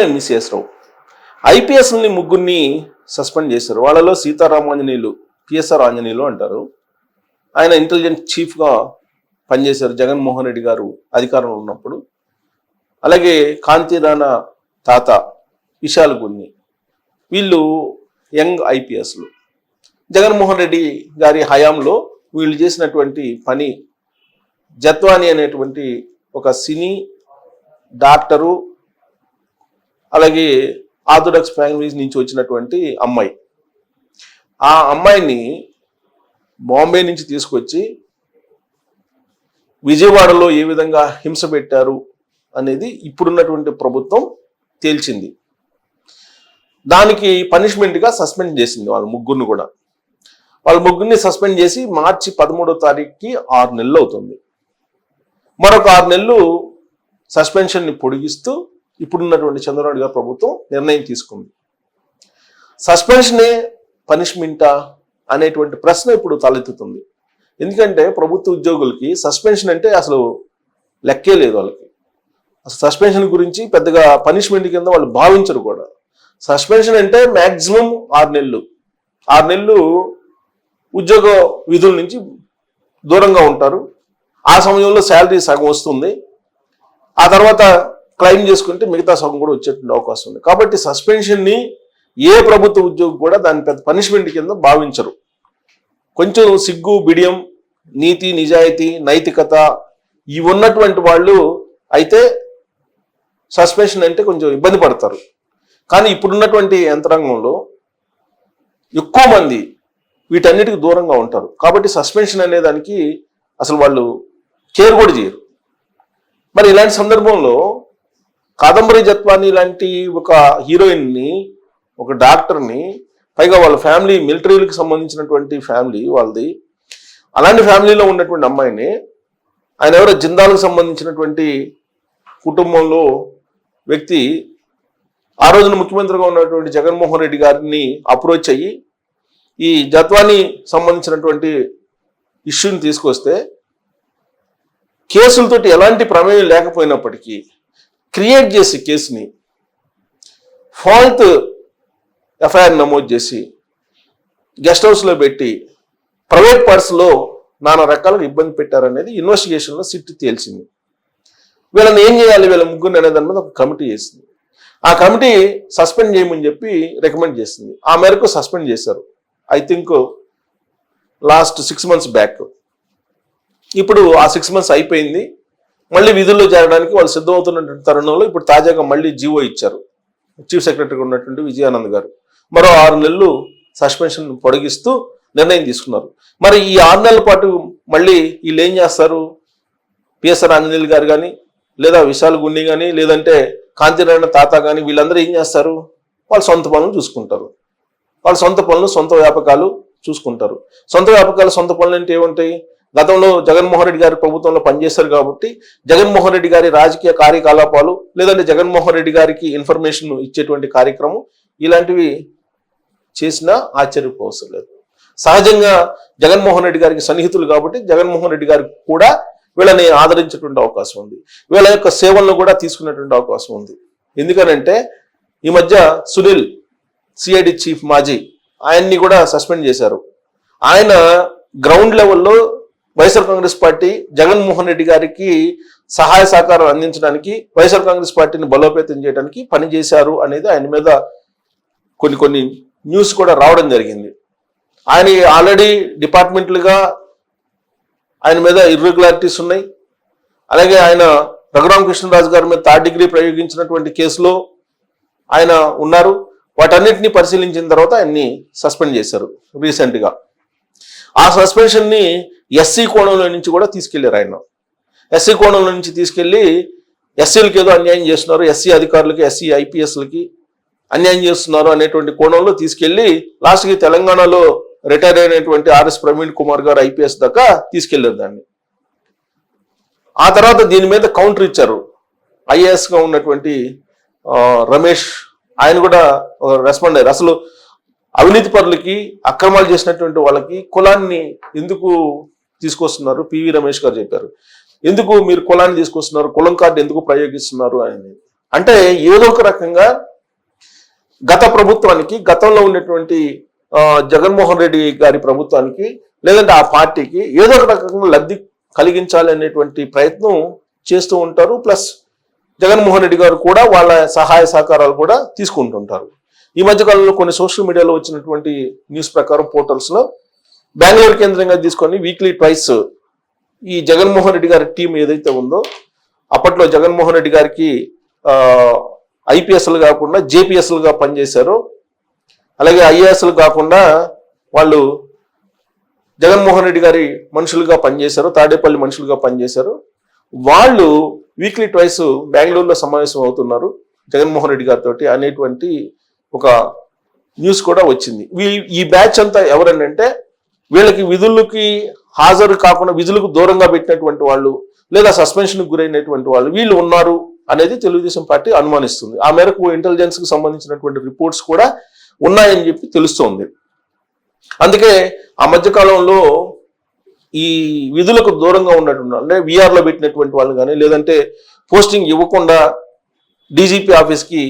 నేను మిస్ చేసావు ఐపీఎస్ని ముగ్గురిని సస్పెండ్ చేశారు. వాళ్ళలో సీతారామాంజనేయులు పిఎస్ఆర్ ఆంజనేయులు అంటారు. ఆయన ఇంటెలిజెన్స్ చీఫ్గా పనిచేశారు. జగన్మోహన్ రెడ్డి గారు అధికారంలో ఉన్నప్పుడు. అలాగే కాంతిరాణ తాత విశాల్ గున్ని వీళ్ళు యంగ్ ఐపీఎస్లు జగన్మోహన్ రెడ్డి గారి హయాంలో వీళ్ళు చేసినటువంటి పని జత్వాని అనేటువంటి ఒక సినీ డాక్టరు అలాగే ఆర్థోడాక్స్ ఫ్యామిలీస్ నుంచి వచ్చినటువంటి అమ్మాయి. ఆ అమ్మాయిని బాంబే నుంచి తీసుకొచ్చి విజయవాడలో ఏ విధంగా హింస పెట్టారు అనేది ఇప్పుడున్నటువంటి ప్రభుత్వం తేల్చింది. దానికి పనిష్మెంట్గా సస్పెండ్ చేసింది వాళ్ళ ముగ్గురిని కూడా. వాళ్ళ ముగ్గురిని సస్పెండ్ చేసి మార్చి పదమూడో తారీఖుకి ఆరు నెలలు అవుతుంది. మరొక ఆరు నెలలు సస్పెన్షన్ని పొడిగిస్తూ ఇప్పుడున్నటువంటి చంద్రబాబు గారి ప్రభుత్వం నిర్ణయం తీసుకుంది. సస్పెన్షనే పనిష్మెంటా అనేటువంటి ప్రశ్న ఇప్పుడు తలెత్తుతుంది. ఎందుకంటే ప్రభుత్వ ఉద్యోగులకి సస్పెన్షన్ అంటే అసలు లెక్కే లేదు వాళ్ళకి. అసలు సస్పెన్షన్ గురించి పెద్దగా పనిష్మెంట్ కింద వాళ్ళు భావించరు కూడా. సస్పెన్షన్ అంటే మ్యాక్సిమం ఆరు నెలలు. ఆరు నెలలు ఉద్యోగ విధుల నుంచి దూరంగా ఉంటారు. ఆ సమయంలో శాలరీ సగం వస్తుంది. ఆ తర్వాత క్లెయిమ్ చేసుకుంటే మిగతా సగం కూడా వచ్చేటువంటి అవకాశం ఉంది. కాబట్టి సస్పెన్షన్ని ఏ ప్రభుత్వ ఉద్యోగి కూడా దాని పెద్ద పనిష్మెంట్ కింద భావించరు. కొంచెం సిగ్గు బిడియం నీతి నిజాయితీ నైతికత ఇవి ఉన్నటువంటి వాళ్ళు అయితే సస్పెన్షన్ అంటే కొంచెం ఇబ్బంది పడతారు. కానీ ఇప్పుడున్నటువంటి యంత్రాంగంలో ఎక్కువ మంది వీటన్నిటికి దూరంగా ఉంటారు. కాబట్టి సస్పెన్షన్ అనే దానికి అసలు వాళ్ళు కేర్ కూడా చేయరు. మరి ఇలాంటి సందర్భంలో కాదంబరి జత్వాని లాంటి ఒక హీరోయిన్ని ఒక డాక్టర్ని పైగా వాళ్ళ ఫ్యామిలీ మిలిటరీలకు సంబంధించినటువంటి ఫ్యామిలీ వాళ్ళది. అలాంటి ఫ్యామిలీలో ఉన్నటువంటి అమ్మాయిని ఆయన ఎవరో జిందాలకు సంబంధించినటువంటి కుటుంబంలో వ్యక్తి ఆ రోజున ముఖ్యమంత్రిగా ఉన్నటువంటి జగన్మోహన్ రెడ్డి గారిని అప్రోచ్ అయ్యి ఈ జత్వాని సంబంధించినటువంటి ఇష్యూని తీసుకొస్తే కేసులతోటి ఎలాంటి ప్రమేయం లేకపోయినప్పటికీ క్రియేట్ చేసి కేసుని ఫాల్ట్ ఎఫ్ఐఆర్ నమోదు చేసి గెస్ట్ హౌస్లో పెట్టి ప్రైవేట్ పార్ట్స్లో నానా రకాలుగా ఇబ్బంది పెట్టారనేది ఇన్వెస్టిగేషన్లో సిట్ తేల్చింది. వీళ్ళని ఏం చేయాలి? వీళ్ళ ముగ్గురు అనే దాని మీద ఒక కమిటీ చేసింది. ఆ కమిటీ సస్పెండ్ చేయమని చెప్పి రికమెండ్ చేసింది. ఆ మేరకు సస్పెండ్ చేశారు. I think last six months back. ఇప్పుడు ఆ సిక్స్ మంత్స్ అయిపోయింది. మళ్ళీ విధుల్లో చేరడానికి వాళ్ళు సిద్ధమవుతున్నటువంటి తరుణంలో ఇప్పుడు తాజాగా మళ్ళీ జీవో ఇచ్చారు. చీఫ్ సెక్రటరీగా ఉన్నటువంటి విజయానంద్ గారు. మరో ఆరు నెలలు సస్పెన్షన్ పొడిగిస్తూ నిర్ణయం తీసుకున్నారు. మరి ఈ ఆరు నెలల పాటు మళ్ళీ వీళ్ళు ఏం చేస్తారు? పిఎస్ఆర్ ఆంజనేయులు గారు కానీ లేదా విశాల్ గుండి కానీ లేదంటే కాంతినారాయణ తాత కానీ వీళ్ళందరూ ఏం చేస్తారు? వాళ్ళ సొంత పనులు చూసుకుంటారు. వాళ్ళ సొంత పనులు సొంత వ్యాపకాలు చూసుకుంటారు. సొంత వ్యాపకాలు సొంత పనులు అంటే ఏముంటాయి? గతంలో జగన్మోహన్ రెడ్డి గారి ప్రభుత్వంలో పనిచేశారు కాబట్టి జగన్మోహన్ రెడ్డి గారి రాజకీయ కార్యకలాపాలు లేదంటే జగన్మోహన్ రెడ్డి గారికి ఇన్ఫర్మేషన్ ఇచ్చేటువంటి కార్యక్రమం ఇలాంటివి చేసినా ఆశ్చర్యపోవసం లేదు. సహజంగా జగన్మోహన్ రెడ్డి గారికి సన్నిహితులు కాబట్టి జగన్మోహన్ రెడ్డి గారికి కూడా వీళ్ళని ఆదరించేటువంటి అవకాశం ఉంది. వీళ్ళ యొక్క సేవలను కూడా తీసుకునేటువంటి అవకాశం ఉంది. ఎందుకనంటే ఈ మధ్య సునీల్ సిఐడి చీఫ్ మాజీ ఆయన్ని కూడా సస్పెండ్ చేశారు. ఆయన గ్రౌండ్ లెవెల్లో వైఎస్ఆర్ కాంగ్రెస్ పార్టీ జగన్మోహన్ రెడ్డి గారికి సహాయ సహకారం అందించడానికి వైఎస్ఆర్ కాంగ్రెస్ పార్టీని బలోపేతం చేయడానికి పనిచేశారు అనేది ఆయన మీద కొన్ని కొన్ని న్యూస్ కూడా రావడం జరిగింది. ఆయన ఆల్రెడీ డిపార్ట్మెంట్లుగా ఆయన మీద ఇర్రెగ్యులారిటీస్ ఉన్నాయి. అలాగే ఆయన రఘురామ కృష్ణరాజు గారి మీద థర్డ్ డిగ్రీ ప్రయోగించినటువంటి కేసులో ఆయన ఉన్నారు. వాటన్నిటిని పరిశీలించిన తర్వాత ఆయన్ని సస్పెండ్ చేశారు రీసెంట్గా ఆ సస్పెన్షన్ని ఎస్సీ కోణంలో నుంచి కూడా తీసుకెళ్ళారు ఆయన. ఎస్సీ కోణంలో నుంచి తీసుకెళ్ళి ఎస్సీలకి ఏదో అన్యాయం చేస్తున్నారు ఎస్సీ అధికారులకి ఎస్సీ ఐపీఎస్లకి అన్యాయం చేస్తున్నారు అనేటువంటి కోణంలో తీసుకెళ్ళి లాస్ట్కి తెలంగాణలో రిటైర్ అయినటువంటి ఆర్ఎస్ ప్రవీణ్ కుమార్ గారు ఐపీఎస్ దాకా తీసుకెళ్ళారు దాన్ని. ఆ తర్వాత దీని మీద కౌంటర్ ఇచ్చారు. ఐఏఎస్గా ఉన్నటువంటి రమేష్ ఆయన కూడా రెస్పాండ్ అయ్యారు. అసలు అవినీతి పరులకి అక్రమాలు చేసినటువంటి వాళ్ళకి కులాన్ని ఎందుకు తీసుకొస్తున్నారు. పివి రమేష్ గారు చెప్పారు. ఎందుకు మీరు కులాన్ని తీసుకొస్తున్నారు? కులం కార్డు ఎందుకు ప్రయోగిస్తున్నారు అని అంటే ఏదో ఒక రకంగా గత ప్రభుత్వానికి గతంలో ఉన్నటువంటి జగన్మోహన్ రెడ్డి గారి ప్రభుత్వానికి లేదంటే ఆ పార్టీకి ఏదో ఒక రకంగా లబ్ధి కలిగించాలి అనేటువంటి ప్రయత్నం చేస్తూ ఉంటారు. ప్లస్ జగన్మోహన్ రెడ్డి గారు కూడా వాళ్ళ సహాయ సహకారాలు కూడా తీసుకుంటుంటారు. ఈ మధ్యకాలంలో కొన్ని సోషల్ మీడియాలో వచ్చినటువంటి న్యూస్ ప్రకారం పోర్టల్స్లో బెంగళూరు కేంద్రంగా తీసుకొని వీక్లీ ట్వైస్ ఈ జగన్మోహన్ రెడ్డి గారి టీం ఏదైతే ఉందో అప్పట్లో జగన్మోహన్ రెడ్డి గారికి ఐపీఎస్లు కాకుండా జేపీఎస్లుగా పనిచేశారు. అలాగే ఐఏఎస్లు కాకుండా వాళ్ళు జగన్మోహన్ రెడ్డి గారి మనుషులుగా పనిచేశారు తాడేపల్లి మనుషులుగా పనిచేశారు. వాళ్ళు వీక్లీ ట్వైస్ బెంగళూరులో సమావేశం అవుతున్నారు జగన్మోహన్ రెడ్డి గారితో అనేటువంటి ఒక న్యూస్ కూడా వచ్చింది. ఈ బ్యాచ్ అంతా ఎవరనంటే వీళ్ళకి విధులకి హాజరు కాకుండా విధులకు దూరంగా పెట్టినటువంటి వాళ్ళు లేదా సస్పెన్షన్కు గురైనటువంటి వాళ్ళు వీళ్ళు ఉన్నారు అనేది తెలుగుదేశం పార్టీ అనుమానిస్తుంది. ఆ మేరకు ఇంటెలిజెన్స్కి సంబంధించినటువంటి రిపోర్ట్స్ కూడా ఉన్నాయని చెప్పి తెలుస్తోంది. అందుకే ఆ మధ్యకాలంలో ఈ విధులకు దూరంగా ఉన్నటువంటి అంటే విఆర్లో పెట్టినటువంటి వాళ్ళు కానీ లేదంటే పోస్టింగ్ ఇవ్వకుండా డీజీపీ ఆఫీస్కి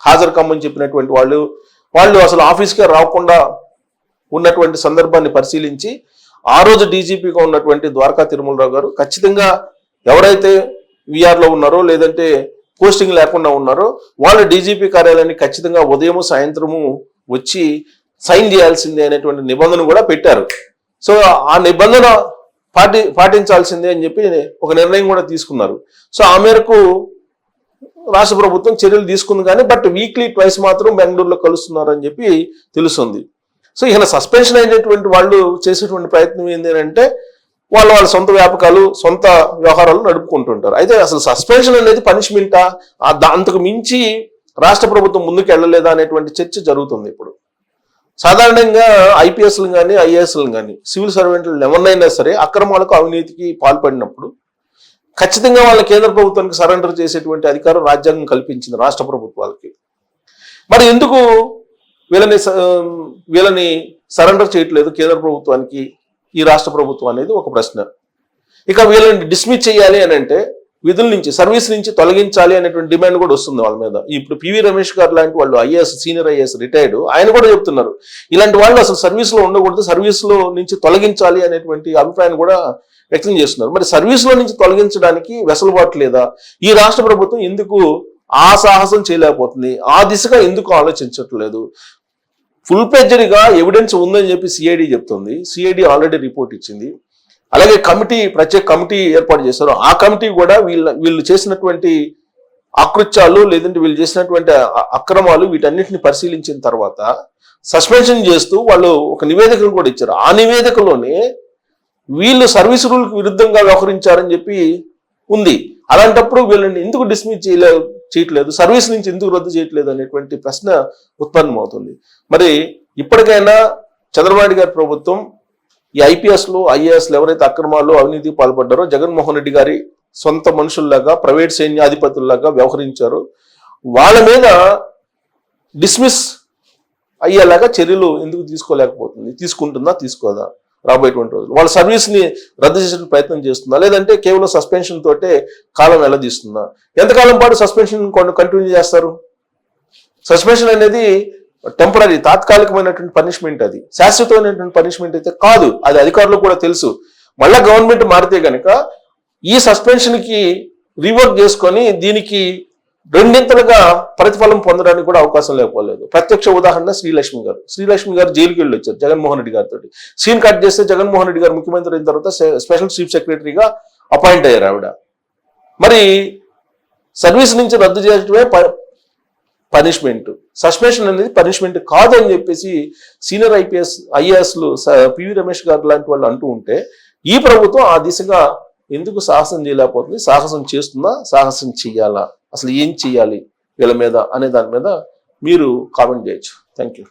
హాజరు కమ్మని చెప్పినటువంటి వాళ్ళు వాళ్ళు అసలు ఆఫీస్కే రాకుండా ఉన్నటువంటి సందర్భాన్ని పరిశీలించి ఆ రోజు డీజీపీగా ఉన్నటువంటి ద్వారకా తిరుమలరావు గారు ఖచ్చితంగా ఎవరైతే విఆర్లో ఉన్నారో లేదంటే పోస్టింగ్ లేకుండా ఉన్నారో వాళ్ళు డీజీపీ కార్యాలయాన్ని ఖచ్చితంగా ఉదయము సాయంత్రము వచ్చి సైన్ చేయాల్సిందే అనేటువంటి నిబంధన కూడా పెట్టారు. సో ఆ నిబంధన పాటి పాటించాల్సిందే అని చెప్పి ఒక నిర్ణయం కూడా తీసుకున్నారు. సో ఆ మేరకు రాష్ట్ర ప్రభుత్వం చర్యలు తీసుకుంది కానీ బట్ వీక్లీ ట్వైస్ మాత్రం బెంగళూరులో కలుస్తున్నారు అని చెప్పి తెలుస్తుంది. సో ఈయన సస్పెన్షన్ అయినటువంటి వాళ్ళు చేసేటువంటి ప్రయత్నం ఏంటి అంటే వాళ్ళు వాళ్ళ సొంత వ్యాపకాలు సొంత వ్యవహారాలు నడుపుకుంటుంటారు. అయితే అసలు సస్పెన్షన్ అనేది పనిష్మెంటా అంతకు మించి రాష్ట్ర ప్రభుత్వం ముందుకు వెళ్ళలేదా అనేటువంటి చర్చ జరుగుతుంది ఇప్పుడు. సాధారణంగా ఐపీఎస్లు కానీ ఐఏఎస్లు కానీ సివిల్ సర్వెంట్లు ఎవరినైనా సరే అక్రమాలకు అవినీతికి పాల్పడినప్పుడు ఖచ్చితంగా వాళ్ళ కేంద్ర ప్రభుత్వానికి సరెండర్ చేసేటువంటి అధికారం రాజ్యాంగం కల్పించింది రాష్ట్ర ప్రభుత్వాలకి. మరి ఎందుకు వీళ్ళని వీళ్ళని సరెండర్ చేయట్లేదు కేంద్ర ప్రభుత్వానికి ఈ రాష్ట్ర ప్రభుత్వం అనేది ఒక ప్రశ్న. ఇక వీళ్ళని డిస్మిస్ చేయాలి అని అంటే విధుల నుంచి సర్వీస్ నుంచి తొలగించాలి అనేటువంటి డిమాండ్ కూడా వస్తుంది వాళ్ళ మీద. ఇప్పుడు పివి రమేష్ గారు లాంటి వాళ్ళు ఐఏఎస్ సీనియర్ ఐఏఎస్ రిటైర్డ్ ఆయన కూడా చెప్తున్నారు. ఇలాంటి వాళ్ళు అసలు సర్వీస్లో ఉండకూడదు సర్వీస్లో నుంచి తొలగించాలి అనేటువంటి అభిప్రాయాన్ని కూడా వ్యక్తం చేస్తున్నారు. మరి సర్వీస్లో నుంచి తొలగించడానికి వెసలుబాటు లేదా? ఈ రాష్ట్ర ప్రభుత్వం ఎందుకు ఆ సాహసం చేయలేకపోతుంది? ఆ దిశగా ఎందుకు ఆలోచించట్లేదు? ఫుల్గా ఎవిడెన్స్ ఉందని చెప్పి సిఐడి చెప్తుంది. సిఐడి ఆల్రెడీ రిపోర్ట్ ఇచ్చింది. అలాగే కమిటీ ప్రత్యేక కమిటీ ఏర్పాటు చేశారు. ఆ కమిటీ కూడా వీళ్ళ వీళ్ళు చేసినటువంటి ఆకృత్యాలు లేదంటే వీళ్ళు చేసినటువంటి అక్రమాలు వీటన్నిటిని పరిశీలించిన తర్వాత సస్పెన్షన్ చేస్తూ వాళ్ళు ఒక నివేదికను కూడా ఇచ్చారు. ఆ నివేదికలోనే వీళ్ళు సర్వీస్ రూల్కి విరుద్ధంగా వ్యవహరించారని చెప్పి ఉంది. అలాంటప్పుడు వీళ్ళని ఎందుకు డిస్మిస్ చేయలేదు చేయట్లేదు సర్వీస్ నుంచి ఎందుకు రద్దు చేయట్లేదు అనేటువంటి ప్రశ్న ఉత్పన్నమవుతుంది. మరి ఇప్పటికైనా చంద్రబాబు గారి ప్రభుత్వం ఈ ఐపీఎస్లు ఐఏఎస్లు ఎవరైతే అక్రమాలు అవినీతికి పాల్పడ్డారో జగన్మోహన్ రెడ్డి గారి సొంత మనుషుల్లాగా ప్రైవేట్ సైన్యాధిపతుల్లాగా వ్యవహరించారు. వాళ్ళ మీద డిస్మిస్ అయ్యేలాగా చర్యలు ఎందుకు తీసుకోలేకపోతుంది? తీసుకుంటుందా తీసుకోదా? రాబోయేటువంటి రోజులు. వాళ్ళ సర్వీస్ని రద్దు చేసే ప్రయత్నం చేస్తుందా లేదంటే కేవలం సస్పెన్షన్ తోటే కాలం వెళ్ళదీస్తుందా ఎంతకాలం పాటు సస్పెన్షన్ కంటిన్యూ చేస్తారు? సస్పెన్షన్ అనేది టెంపరీ తాత్కాలికమైనటువంటి పనిష్మెంట్ అది. శాశ్వతమైనటువంటి పనిష్మెంట్ అయితే కాదు. అది అధికారులకు కూడా తెలుసు. మళ్ళా గవర్నమెంట్ మారితే కనుక ఈ సస్పెన్షన్కి రివర్క్ చేసుకొని దీనికి రెండింతలుగా ప్రతిఫలం పొందడానికి కూడా అవకాశం లేకపోలేదు. ప్రత్యక్ష ఉదాహరణ శ్రీలక్ష్మి గారు. శ్రీలక్ష్మి గారు జైలుకి వెళ్ళి వచ్చారు జగన్మోహన్ రెడ్డి గారితో సీన్ కట్ చేస్తే జగన్మోహన్ రెడ్డి గారు ముఖ్యమంత్రి అయిన తర్వాత స్పెషల్ చీఫ్ సెక్రటరీగా అపాయింట్ అయ్యారు ఆవిడ. మరి సర్వీస్ నుంచి రద్దు చేయడమే ప- పనిష్మెంట్. సస్పెన్షన్ అనేది పనిష్మెంట్ కాదు అని చెప్పేసి సీనియర్ ఐపీఎస్ ఐఏఎస్లు పివి రమేష్ గారు లాంటి వాళ్ళు అంటూ ఉంటే ఈ ప్రభుత్వం ఆ దిశగా ఎందుకు సాహసం చేయలేకపోతుంది? సాహసం చేస్తుందా? సాహసం చెయ్యాలా అసలు ఏం చెయ్యాలి వీళ్ళ మీద అనే దాని మీద మీరు కామెంట్ చేయొచ్చు. Thank you